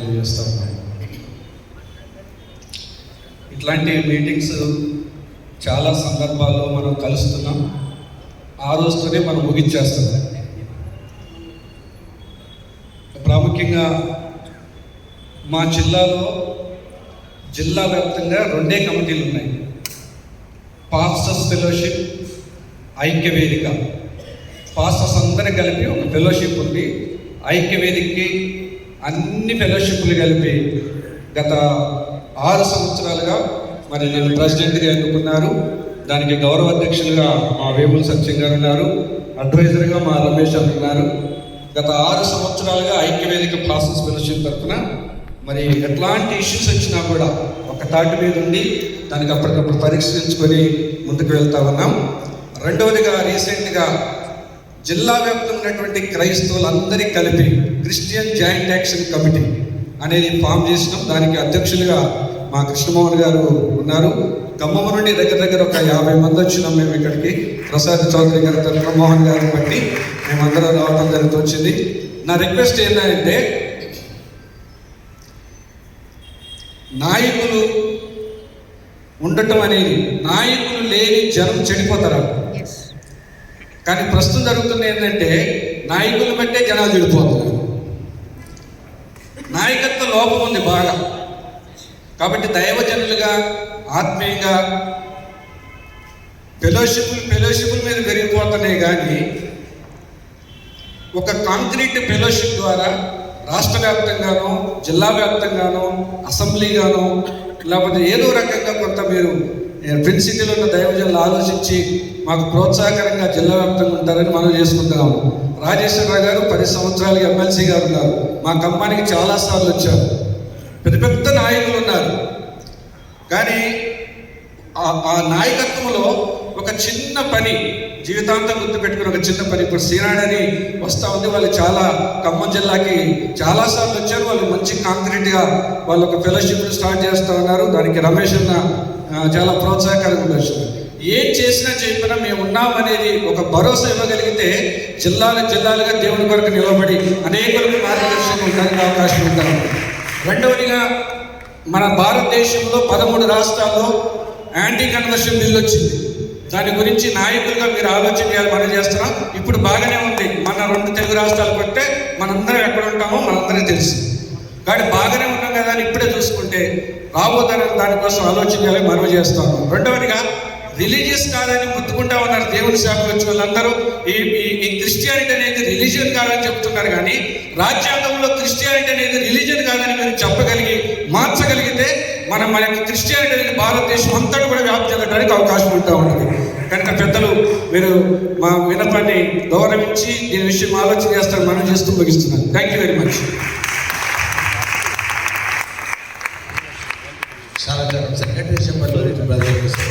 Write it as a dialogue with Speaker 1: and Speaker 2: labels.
Speaker 1: తెలియజేస్తా ఇట్లాంటి మీటింగ్స్ చాలా సందర్భాల్లో మనం కలుస్తున్నాం. ఆ రోజుతోనే మనం ముగించేస్తున్నాం ప్రాముఖ్యంగా మా జిల్లాలో జిల్లా వ్యాప్తంగా రెండే కమిటీలు ఉన్నాయి. పాస్టర్స్ ఫెలోషిప్ ఐక్య వేదిక పాస్టర్స్ అందరూ కలిపి ఒక ఫెలోషిప్ ఉంది. ఐక్య వేదికకి అన్ని ఫెలోషిప్లు కలిపి గత ఆరు సంవత్సరాలుగా మరి నేను ప్రెసిడెంట్గా ఎన్నుకున్నారు. దానికి గౌరవ అధ్యక్షులుగా మా వేముల సత్యం గారు ఉన్నారు. అడ్వైజర్గా మా రమేష్ గారు ఉన్నారు. గత ఆరు సంవత్సరాలుగా ఐక్యవేదిక ప్రాసెస్ ఫెలోషిప్ తరఫున మరి ఎట్లాంటి ఇష్యూస్ వచ్చినా కూడా ఒక తాటి మీద ఉండి దానికి అప్పటికప్పుడు పరీక్షించుకొని ముందుకు వెళ్తా ఉన్నాం. రెండవదిగా రీసెంట్గా జిల్లా వ్యాప్తంగా ఉన్నటువంటి క్రైస్తవులందరికీ కలిపి క్రిస్టియన్ జాయింట్ యాక్షన్ కమిటీ అనేది ఫామ్ చేసినాం. దానికి అధ్యక్షులుగా మా కృష్ణమోహన్ గారు ఉన్నారు. ఖమ్మం నుండి దగ్గర దగ్గర ఒక యాభై మంది వచ్చినాం మేము ఇక్కడికి. ప్రసాద్ చౌదరి గారు కృష్ణమోహన్ గారిని బట్టి మేమందరం రావడం జరుగుతూ వచ్చింది. నా రిక్వెస్ట్ ఏంటంటే నాయకులు ఉండటం అనేది నాయకులు లేని జనం చెడిపోతారు. కానీ ప్రస్తుతం జరుగుతుంది ఏంటంటే నాయకులు బట్టే జనాలు చెడిపోతున్నారు. నాయకత్వ లోపం ఉంది బాగా. కాబట్టి దైవజనులుగా ఆత్మీయంగా ఫెలోషిప్లు ఫెలోషిప్ల మీద పెరిగిపోతున్నాయి కానీ ఒక కాంక్రీట్ ఫెలోషిప్ ద్వారా రాష్ట్ర వ్యాప్తంగానో జిల్లా వ్యాప్తంగానో అసెంబ్లీగానో లేకపోతే ఏదో రకంగా కొంత మీరు ట్విన్ సిటీలో ఉన్న దైవజనులు ఆలోచించి మాకు ప్రోత్సాహకరంగా జిల్లా వ్యాప్తంగా ఉంటారని మనం చేసుకుంటున్నాము. రాజేశ్వరరావు గారు పది సంవత్సరాలుగా ఎమ్మెల్సీ గారు ఉన్నారు. మా కంపానికి చాలాసార్లు వచ్చారు. పెద్ద పెద్ద నాయకులు ఉన్నారు. కానీ ఆ- ఆ నాయకత్వంలో ఒక చిన్న పని జీవితాంతం గుర్తుపెట్టుకుని ఒక చిన్న పని. ఇప్పుడు సీనాడని వస్తూ ఉంది వాళ్ళు చాలా ఖమ్మం జిల్లాకి చాలాసార్లు వచ్చారు. వాళ్ళు మంచి కాంక్రీట్గా వాళ్ళు ఒక ఫెలోషిప్ స్టార్ట్ చేస్తూ ఉన్నారు. దానికి రమేష్ అన్న చాలా ప్రోత్సాహకరంగా వచ్చింది ఏం చేసినా చెప్పినా మేము ఉన్నామనేది ఒక భరోసా ఇవ్వగలిగితే జిల్లాలు జిల్లాలుగా దేవుని కొరకు నిలబడి అనేకులకు మార్గదర్శనం ఉండడానికి అవకాశం ఉంటారు రెండవదిగా మన భారతదేశంలో పదమూడు రాష్ట్రాల్లో యాంటీ కన్వర్షన్ బిల్ వచ్చింది. దాని గురించి నాయకులుగా మీరు ఆలోచన చేయాలి మనం చేస్తున్నాం. ఇప్పుడు బాగానే ఉంది. మన రెండు తెలుగు రాష్ట్రాలు కొట్టే మనందరం ఎక్కడ ఉంటామో మనందరికీ తెలుసు. కానీ బాగానే ఉన్నాం కదా అని ఇప్పుడే చూసుకుంటే రాబోతారని దానికోసం ఆలోచన చేయాలి మనం చేస్తాము రెండవదిగా రిలీజియస్ కాదని ముత్తుకుంటా ఉన్నారు దేవుని శాఖ వచ్చిన వాళ్ళందరూ. ఈ ఈ- క్రిస్టియానిటీ అనేది రిలీజియన్ కాదని చెప్తున్నారు కానీ రాజ్యాంగంలో క్రిస్టియానిటీ అనేది రిలీజియన్ కాదని మీరు చెప్పగలిగారు మనం మన యొక్క క్రిస్టియానిటీ భారతదేశం అంతటా కూడా వ్యాప్తి చెందడానికి అవకాశం ఉంటా ఉంటుంది కనుక పెద్దలు మీరు మా వినపాన్ని గౌరవించి దీని విషయం ఆలోచన చేస్తారు మనం చేస్తూ ముగిస్తున్నాను థ్యాంక్ యూ వెరీ మచ్
Speaker 2: చాలా సెక్రటరీ చెప్పారు